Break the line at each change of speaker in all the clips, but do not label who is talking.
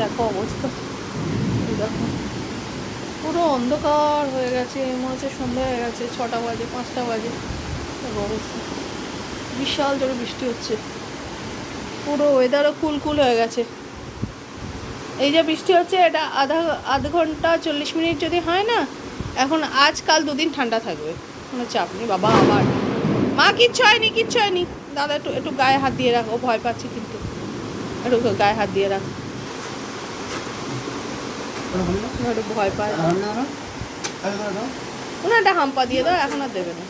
দেখো অবস্থা। দেখো। পুরো অন্ধকার হয়ে গেছে মনে হচ্ছে সন্ধ্যা হয়ে গেছে, ছটা বাজে, পাঁচটা বাজে। অবস্থা। বিশাল জোরে বৃষ্টি হচ্ছে। পুরো ওয়েদারও কুল কুল হয়ে গেছে। এই যে বৃষ্টি হচ্ছে, এটা আধা, আধ ঘণ্টা চল্লিশ মিনিট যদি হয় না, এখন আজ কাল দুদিন ঠান্ডা থাকবে। কোনো চাপ নেই, বাবা আবার মা, কিচ্ছু হয়নি কিচ্ছু হয়নি। দাদা, একটু একটু গায়ে হাত দিয়ে রাখো, ভয় পাচ্ছি কিন্তু। একটু গায়ে হাত দিয়ে রাখ। ভয় পায় কোনো একটা হাম্পা দিয়ে দাও এখন আর দেবে না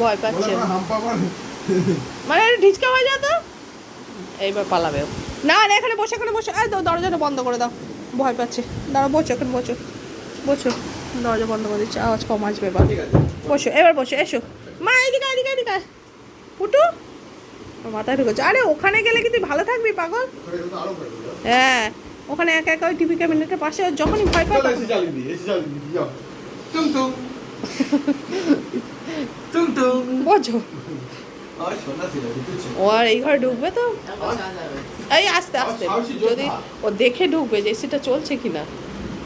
ভয় পাচ্ছে মানে ঢিচকা হয়ে যা তো এইবার পালাবে। না না এখানে বসে এখানে বসে এই দরজাটা বন্ধ করে দাও ভয় পাচ্ছে দাঁড়া বসো এখানে বসো বসো দরজা বন্ধ করে দিচ্ছে আওয়াজ কম আসবে এবার বসো এবার বসো এসো মা এদিকে এদিকে এদিকে ওর মাথায় ঢুকেছে আরে ওখানে গেলে কি তুই ভালো থাকবি পাগল? হ্যাঁ ওখানে একা একা ওই টিভি ক্যাবিনেটের পাশে ও যখনই ভয় পায় বোঝো। ও আর এই ঘরে ঢুকবে তো? এই আস্তে আস্তে। যদি ও দেখে ঢুকবে যে এসিটা চলছে কি না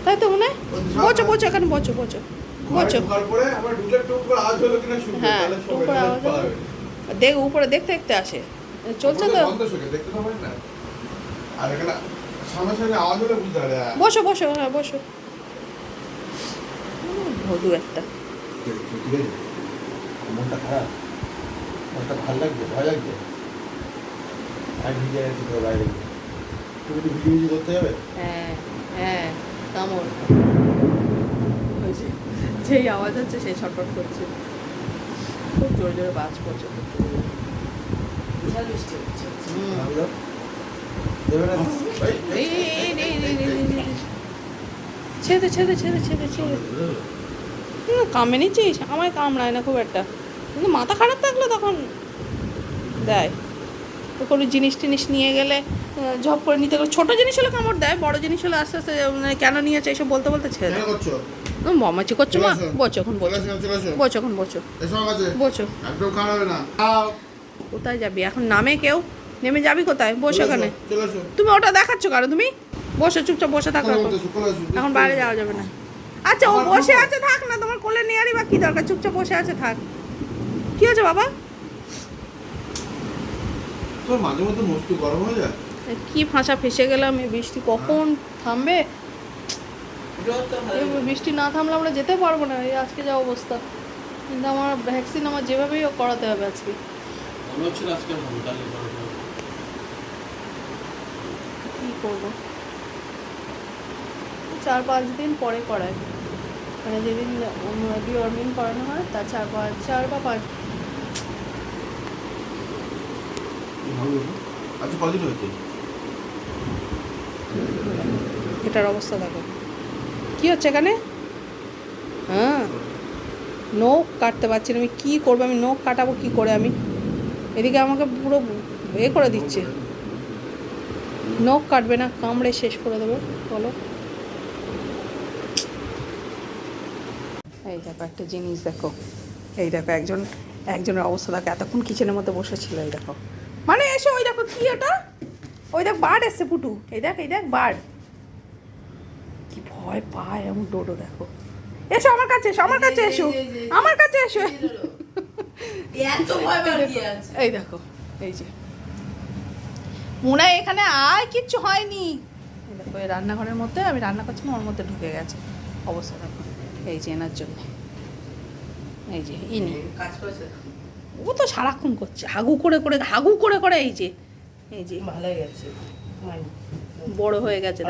তাই তো মনে হয়? বোঝো বোঝো এখানে বোঝো বোঝো। বোঝো। হ্যাঁ দেখ উপরে দেখতে দেখতে আসে। চলছে তো।
হ্যাঁ।
বসো বসো হ্যাঁ বসো। ভদু একটা।
মনটা খারাপ। মনটা ভালো লাগছে ভয় লাগছে। আর ভিজে গেছি বাইরে। তুমি একটু ভিজে করতে যাবে?
হ্যাঁ হ্যাঁ কামড়। যেই আওয়াজ হচ্ছে সেই ছটফট করছে। খুব জোরে জোরে বাজ পড়ছে খুব জোরে। ছেদে ছেদে ছেদে ছেদে ছেদে কামড়ে নিচ্ছিস আমায় কামড়ায় না খুব একটা কিন্তু মাথা খারাপ থাকলে তখন দেয় তো কোনো জিনিস টিনিস নিয়ে গেলে ঝপ করে নিতে গেলে ছোটো জিনিস হলে কামড় দেয় বড় জিনিস হলে আস্তে আস্তে মানে কেন নিয়েছে এসব বলতে বলতে ছেড়ে দেয়
করছ
করছ মা। বসো এখন
আসো
বসো এখন
এসো আমার একদম খারাপ না
কোথায় যাবি? এখন নামে কেউ? নেমে যাবি কোথায়? বসো
আসো
তুমি ওটা দেখাচ্ছ কেন? তুমি? বসো চুপচাপ বসে থাকো এখন। বাইরে যাওয়া যাবে না। আচ্ছা ও বসে আছে থাক না তোমার কোলে নেওয়ারই বা কি দরকার? চুপচাপ বসে আছে থাক। কি হয়েছে বাবা?
তোর মাঝে মধ্যে মস্তি গরম হয়ে যায়?
কি ফাঁসা ফেসে গেলাম এই বৃষ্টি কখন থামবে? বৃষ্টি না থামলে আমরা যেতে পারব না এই আজকে যা অবস্থা। কিন্তু আমার ভ্যাকসিন আমার যেভাবেই করাতে হবে আজকে।
মনে হচ্ছিল আজকে ভোটালি
কি করব? চার পাঁচ দিন পরে করায়। মানে যেদিন ডিওরমিন করানো হয় তার চার পাঁচ চার বা পাঁচ।
আচ্ছা কদিন হয়েছে?
এটার অবস্থা দেখো। কি হচ্ছে এখানে? হ্যাঁ। নখ কাটতে পারছি না আমি কী করব? আমি নখ কাটাবো কী করে আমি? এদিকে আমাকে পুরো এ করে দিচ্ছে নখ কাটবে না কামড়ে শেষ করে দেবে বলো এই দেখো একটা জিনিস দেখো এই দেখো একজন একজনের অবস্থা দেখো এতক্ষণ কিচেনের মধ্যে বসেছিল এই দেখো মানে এসে ওই দেখো কি ওটা ওই দেখ বার্ড এসছে পুটু এই দেখ এই দেখ বার্ড কি ভয় পায় এমন ডোডো দেখো এসো আমার কাছে এসো আমার কাছে এসো আমার কাছে এসো
এত ভয় পাওয়ার কি আছে?
এই দেখো এই যে। মুনা এখানে আয় কিচ্ছু হয়নি। দেখো এই রান্নাঘরের মধ্যে আমি রান্না করছিলাম ওর মধ্যে ঢুকে গেছে। অবস্থা দেখো এই যে এনার জন্য। এই যে ইনি
কাজ করেছে?
ও তো সারাক্ষণ করছে হাগু করে করে হাগু করে করে এই যে এই যে।
ভালো হয়ে গেছে
বড় হয়ে গেছে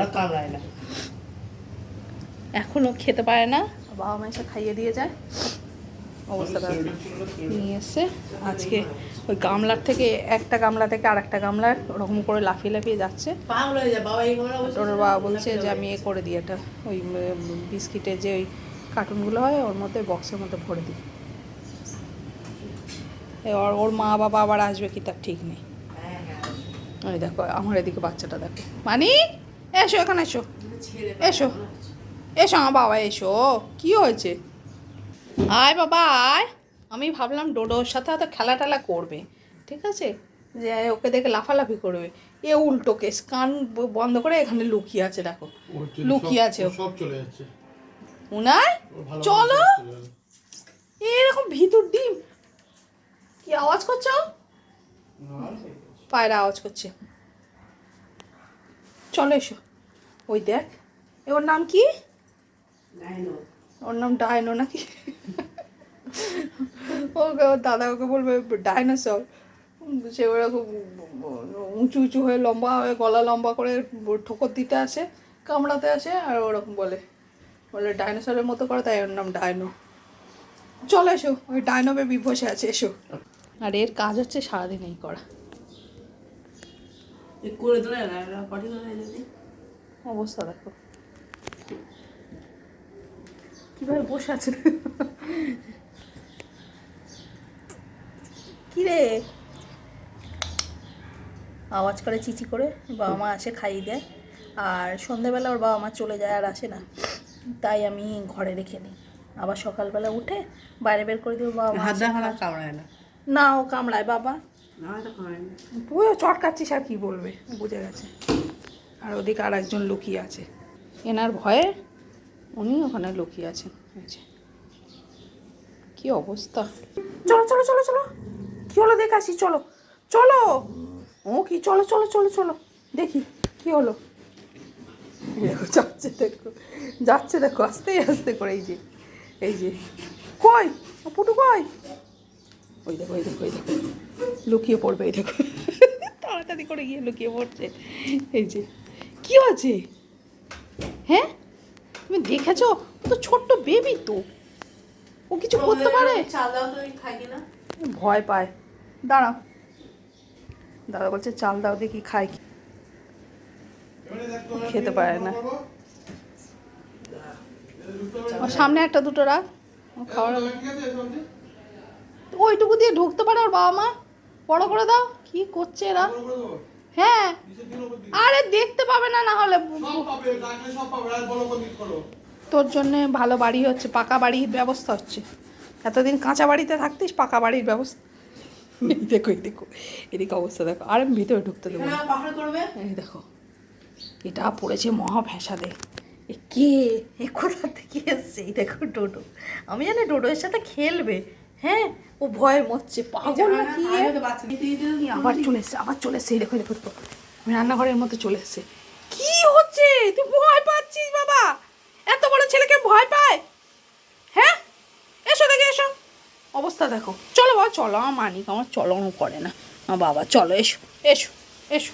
এখনও খেতে পারে না। বাবা মা এসে খাইয়ে দিয়ে যায়। অবস্থাটা নিয়ে এসছে আজকে ওই গামলার থেকে একটা গামলা থেকে আর একটা গামলার ওরকম করে লাফিয়ে লাফিয়ে যাচ্ছে। ওর বাবা বলছে যে আমি এ করে দিই এটা। ওই বিস্কিটের যে ওই কার্টুনগুলো হয় ওর মধ্যে বক্সের মধ্যে ভরে দিই। এ ওর মা বাবা আবার আসবে কি তার ঠিক নেই। ওই দেখো আমার এদিকে বাচ্চাটা দেখো। মানি এসো এখানে এসো। এসো। এসো আমার বাবা এসো। কি হয়েছে? আয় বাবা আয়। আমি ভাবলাম ডোডোর সাথে হয়তো খেলা টেলা করবে ঠিক আছে? যে ওকে দেখে লাফালাফি করবে। এ উল্টো কেস কান ব- বন্ধ করে এখানে লুকিয়ে আছে দেখো। লুকিয়ে আছে ও।
সব চলে যাচ্ছে।
উনার চলো। এরকম ভিতর ডিম। কি আওয়াজ করছ? পায়রা আওয়াজ করছে। চলো এসো। ওই দেখ। এ ওর নাম কি? ওর নাম ডায়নো নাকি? ওকে ওর দাদা ওকে বলবে ডাইনোসর। সে ওরকম উঁচু উঁচু হয়ে লম্বা হয়ে গলা লম্বা করে ঠোকর দিতে আসে কামড়াতে আসে আর ওরকম বলে। বলে ডাইনোসরের মতো করে তাই ওর নাম ডায়নো। চলো এসো ওই ডায়নো বেবি বসে আছে এসো। আর এর কাজ হচ্ছে সারাদিন এই করা। অবস্থা দেখো। কীভাবে বসে আছে? কি রে আওয়াজ করে চিচি করে বাবা মা আসে খাইয়ে দেয়। আর সন্ধেবেলা ওর বাবা মা চলে যায় আর আসে না। তাই আমি ঘরে রেখে নিই আবার সকালবেলা উঠে বাইরে বের করে দিই বাবা মা।
কামড়ায় না?
না ও কামড়ায় বাবা।
না তো কামড়ায়
চটকাচ্ছিস আর কি বলবে? বুঝে গেছে। আর ওদিকে আর একজন লুকিয়ে আছে। এনার ভয়ে উনি ওখানে লুকিয়ে আছেন। কি অবস্থা? চলো চলো চলো চলো। কি হলো দেখে আসি চলো। চলো। ও কি? চলো চলো চলো চলো। দেখি কি হলো? দেখো যাচ্ছে দেখো। যাচ্ছে দেখো আস্তে আস্তে করে এই যে এই যে। কই? পুটু কই? ওই দেখো ওই দেখো ওই দেখো। লুকিয়ে পড়বে এই দেখো। তাড়াতাড়ি করে গিয়ে লুকিয়ে পড়ছে। এই যে। কি আছে হ্যাঁ? তুমি দেখেছ? তো ছোট্ট বেবি তো। ও কিছু করতে পারে? ভয় পায়। দাঁড়াও। দাদা বলছে চাল দাও দেখি খাই কি খেতে পারে না। সামনে একটা দুটো রাখ। খাওয়ার? ওইটুকু দিয়ে ঢুকতে পারে ওর বাবা মা? বড় করে দাও। কি করছে এরা? হ্যাঁ। আরে দেখতে পাবে না না হলে। তোর জন্য ভালো বাড়ি হচ্ছে পাকা বাড়ির ব্যবস্থা হচ্ছে। এতদিন কাঁচা বাড়িতে থাকতিস পাকা বাড়ির ব্যবস্থা। দেখো এই দেখো এদিকে অবস্থা দেখো। আর আমি ভিতরে ঢুকতে দেবো এই দেখো এটা পড়েছে মহা ভেসাদে এ কে? এ কোথা থেকে এসছে? এই দেখো ডোডো। আমি জানি ডোডো এর সাথে খেলবে। হ্যাঁ? ও ভয় মরছে, পাগল না কি এ?
বাচ্চা
এই আবার চলে এসছে, আবার চলে এসছে দেখো দেখো দেখো। আমি রান্নাঘরের মধ্যে চলে এসছে। কি হচ্ছে? তুই ভয় পাচ্ছিস, বাবা? এত বড় ছেলেকে ভয় পায়? হ্যাঁ? এসো দেখে, এসো। অবস্থা দেখো। চলো, বাবা, চলো, আমার মানিক আমার চলনও করে না। বাবা, চলো, এসো এসো এসো।